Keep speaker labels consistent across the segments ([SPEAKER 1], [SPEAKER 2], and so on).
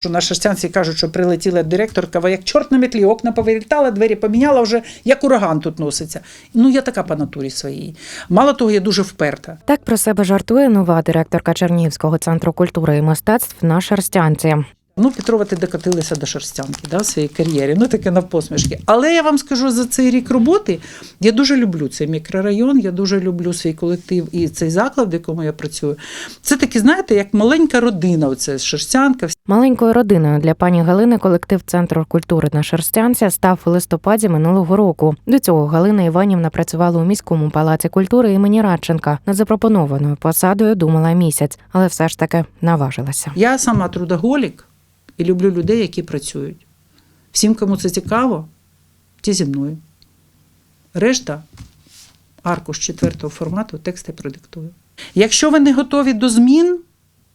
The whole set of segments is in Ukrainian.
[SPEAKER 1] Що на шерстянці кажуть, що прилетіла директорка, як чорт на метлі, окна повилітала, двері поміняла вже, як ураган тут носиться. Ну, я така по натурі своїй. Мало того, я дуже вперта.
[SPEAKER 2] Так про себе жартує нова директорка Чернігівського центру культури і мистецтв на Шерстянці.
[SPEAKER 1] Ну, Петрова, ти докотилася до шерстянки да, в своїй кар'єрі, ну таке на посмішки. Але я вам скажу за цей рік роботи, я дуже люблю цей мікрорайон, я дуже люблю свій колектив і цей заклад, в якому я працюю. Це таки, знаєте, як маленька родина, оце шерстянка.
[SPEAKER 2] Маленькою родиною для пані Галини колектив Центру культури на Шерстянці став у листопаді минулого року. До цього Галина Іванівна працювала у міському палаці культури імені Радченка. Над запропонованою посадою думала місяць, але все ж таки наважилася.
[SPEAKER 1] Я сама трудоголік і люблю людей, які працюють. Всім, кому це цікаво, ті зі мною. Решта аркуш четвертого формату, тексти продиктую. Якщо ви не готові до змін,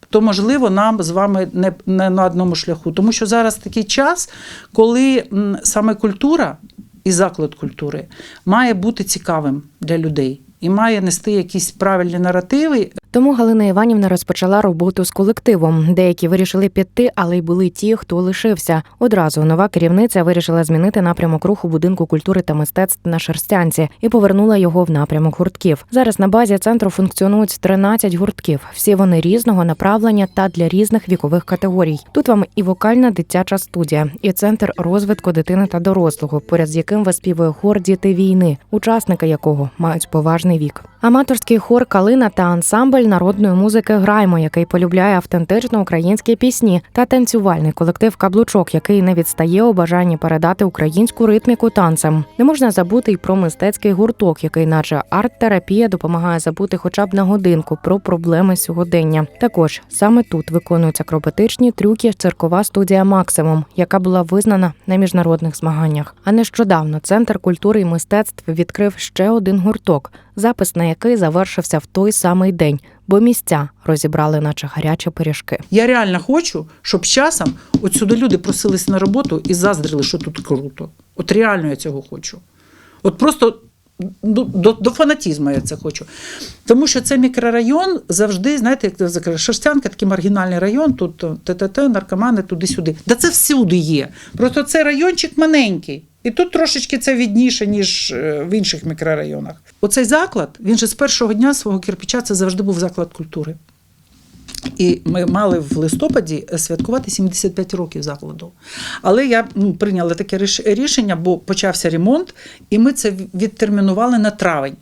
[SPEAKER 1] то можливо нам з вами не, не на одному шляху. Тому що зараз такий час, коли саме культура і заклад культури має бути цікавим для людей і має нести якісь правильні наративи,
[SPEAKER 2] Тому Галина Іванівна розпочала роботу з колективом. Деякі вирішили піти, але й були ті, хто лишився. Одразу нова керівниця вирішила змінити напрямок руху будинку культури та мистецтв на Шерстянці і повернула його в напрямок гуртків. Зараз на базі центру функціонують 13 гуртків. Всі вони різного направлення та для різних вікових категорій. Тут вам і вокальна дитяча студія, і центр розвитку дитини та дорослого, поряд з яким виспівує хор діти війни, учасники якого мають поважний вік. Аматорський хор Калина та ансамбль народної музики Граймо, який полюбляє автентично українські пісні, та танцювальний колектив Каблучок, який не відстає у бажанні передати українську ритміку танцем. Не можна забути й про мистецький гурток, який, наче арт-терапія, допомагає забути хоча б на годинку про проблеми сьогодення. Також саме тут виконують акробатичні трюки циркова студія Максимум, яка була визнана на міжнародних змаганнях. А нещодавно центр культури і мистецтв відкрив ще один гурток, запис на який завершився в той самий день, бо місця розібрали, наче гарячі пиріжки.
[SPEAKER 1] Я реально хочу, щоб з часом от сюди люди просились на роботу і заздрили, що тут круто. От реально я цього хочу. От просто до, до, до фанатізму я це хочу. Тому що це мікрорайон завжди, знаєте, як Шерстянка, такий маргінальний район, тут ТТТ, наркомани, туди-сюди. Да це всюди є. Просто це райончик маленький. І тут трошечки це відніше, ніж е, в інших мікрорайонах. Оцей заклад, він же з першого дня свого кирпича це завжди був заклад культури. І ми мали в листопаді святкувати 75 років закладу. Але я прийняла таке рішення, бо почався ремонт, і ми це відтермінували на травень.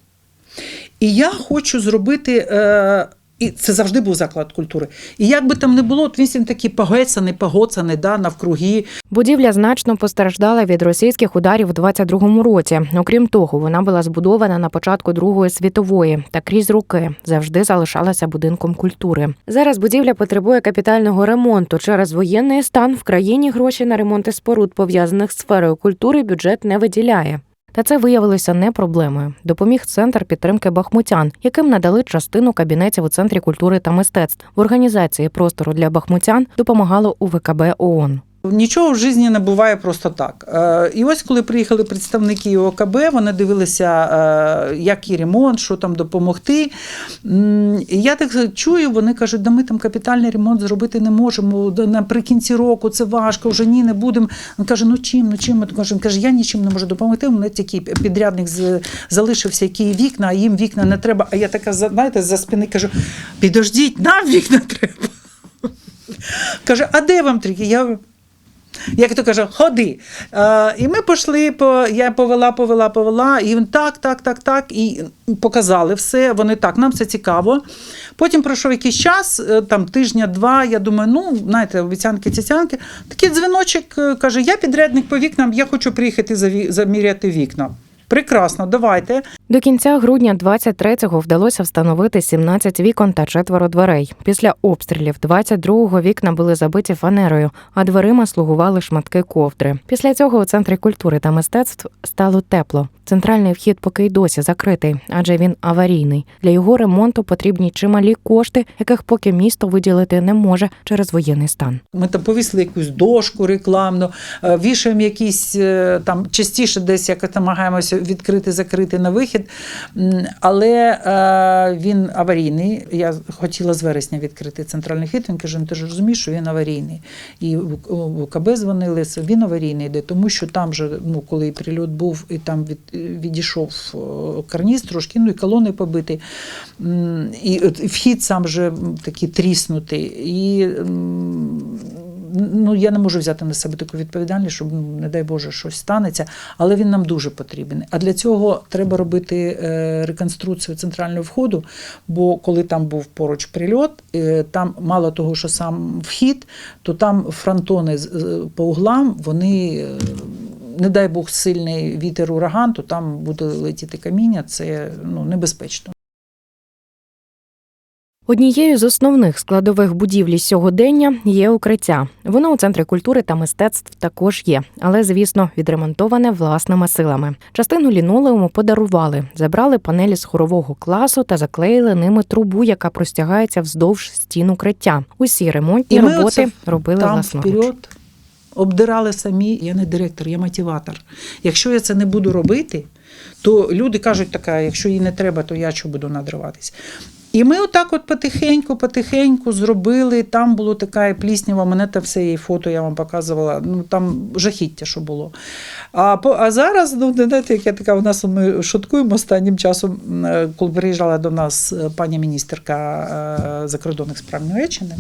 [SPEAKER 1] І я хочу зробити. Е, і це завжди був заклад культури. І як би там не було, от він такий погецаний, погоцаний, да, навкруги.
[SPEAKER 2] Будівля значно постраждала від російських ударів у 22-му році. Окрім того, вона була збудована на початку Другої світової та крізь роки завжди залишалася будинком культури. Зараз будівля потребує капітального ремонту. Через воєнний стан в країні гроші на ремонти споруд, пов'язаних з сферою культури, бюджет не виділяє. Та це виявилося не проблемою. Допоміг центр підтримки бахмутян, яким надали частину кабінетів у центрі культури та мистецтв. В організації простору для бахмутян допомагало УВКБ ООН.
[SPEAKER 1] Нічого в житті не буває просто так. Е, І ось коли приїхали представники ОКБ, вони дивилися, е, який ремонт, що там допомогти. І я так чую, вони кажуть, да ми там капітальний ремонт зробити не можемо. Наприкінці року це важко, вже ні, не будемо. Він каже, ну чим, ну чим? Кажемо, каже, я нічим не можу допомогти. У мене тільки підрядник залишився, які вікна, а їм вікна не треба. А я така, знаєте, за спини кажу: підождіть, нам вікна треба. Каже, а де вам трики? Я як то каже, ходи. Е, і ми пішли, по, я повела, повела, повела, і він так, так, так, так, і показали все. Вони так, нам це цікаво. Потім пройшов якийсь час, е, там тижня-два. Я думаю, ну, знаєте, обіцянки, цяцянки. Такий дзвіночок е, каже: я підрядник по вікнам, я хочу приїхати заміряти вікна. Прекрасно, давайте.
[SPEAKER 2] До кінця грудня 23-го вдалося встановити 17 вікон та четверо дверей. Після обстрілів 22-го вікна були забиті фанерою, а дверима слугували шматки ковдри. Після цього у центрі культури та мистецтв стало тепло. Центральний вхід поки й досі закритий, адже він аварійний. Для його ремонту потрібні чималі кошти, яких поки місто виділити не може через воєнний стан.
[SPEAKER 1] Ми там повісили якусь дошку рекламну, е, вішаємо якісь е, там частіше десь як намагаємося відкрити, закрити на вихід. Вихід. Але е, він аварійний. Я хотіла з вересня відкрити центральний вхід. Він каже: «Ну, ти ж розумієш, що він аварійний. І в УКБ дзвонили, він аварійний йде, тому що там же, ну, коли прильот був, і там від, відійшов е, карніз трошки, ну і колони побиті. І вхід сам же такий тріснутий. І ну, я не можу взяти на себе таку відповідальність, щоб, ну, не дай Боже, щось станеться, але він нам дуже потрібен. А для цього треба робити е, реконструкцію центрального входу, бо коли там був поруч прильот, е, там мало того, що сам вхід, то там фронтони по углам, вони. е, Не дай Бог сильний вітер ураган, то там буде летіти каміння, це ну, небезпечно.
[SPEAKER 2] Однією з основних складових будівлі сьогодення є укриття. Воно у центрі культури та мистецтв також є, але звісно, відремонтоване власними силами. Частину лінолеуму подарували, забрали панелі з хорового класу та заклеїли ними трубу, яка простягається вздовж стін укриття. Усі ремонтні
[SPEAKER 1] І ми
[SPEAKER 2] роботи
[SPEAKER 1] оце
[SPEAKER 2] робили
[SPEAKER 1] там
[SPEAKER 2] власноруч.
[SPEAKER 1] вперед обдирали самі. Я не директор, я мотиватор. Якщо я це не буду робити, то люди кажуть, така, якщо їй не треба, то я чого буду надриватись. І ми отак от потихеньку, потихеньку зробили. Там було така пліснява, мене там все її фото я вам показувала. Ну там жахіття, що було. А, по- а зараз, ну, знаєте, як я така, у нас ми шуткуємо останнім часом, е, коли приїжджала до нас е, пані міністерка е, закордонних справ Німеччини.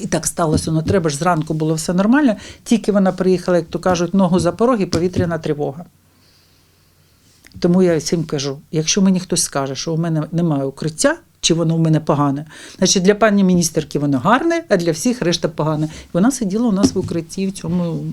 [SPEAKER 1] І так сталося, ну треба ж зранку було все нормально. Тільки вона приїхала, як то кажуть, ногу за порог і повітряна тривога. Тому я всім кажу: якщо мені хтось скаже, що у мене немає укриття, чи воно у мене погане, значить для пані міністерки воно гарне, а для всіх решта погане. Вона сиділа у нас в укритті в цьому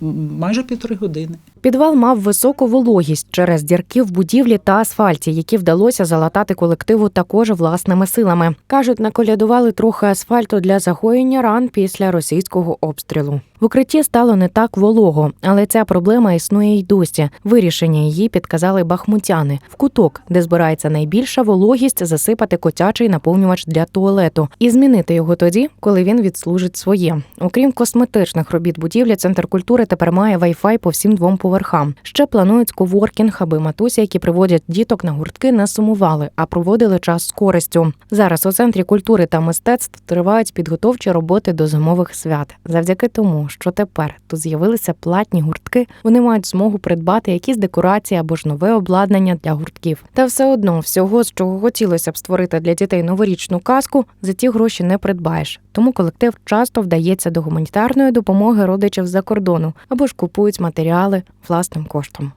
[SPEAKER 1] майже півтори години.
[SPEAKER 2] Підвал мав високу вологість через дірки в будівлі та асфальті, які вдалося залатати колективу також власними силами. кажуть, наколядували трохи асфальту для загоєння ран після російського обстрілу. В укритті стало не так волого, але ця проблема існує й досі. Вирішення її підказали бахмутяни в куток, де збирається найбільша вологість, засипати котячий наповнювач для туалету і змінити його тоді, коли він відслужить своє. Окрім косметичних робіт будівлі, центр культури тепер має Wi-Fi по всім двом поверхам. Ще планують коворкінг, аби матусі, які приводять діток на гуртки, не сумували, а проводили час з користю. Зараз у центрі культури та мистецтв тривають підготовчі роботи до зимових свят. Завдяки тому, що тепер тут з'явилися платні гуртки, вони мають змогу придбати якісь декорації або ж нове обладнання для гуртків. Та все одно всього, з чого хотілося б створити для дітей новорічну казку, за ті гроші не придбаєш. Тому колектив часто вдається до гуманітарної допомоги родичів з-за кордону або ж купують матеріали власним коштом.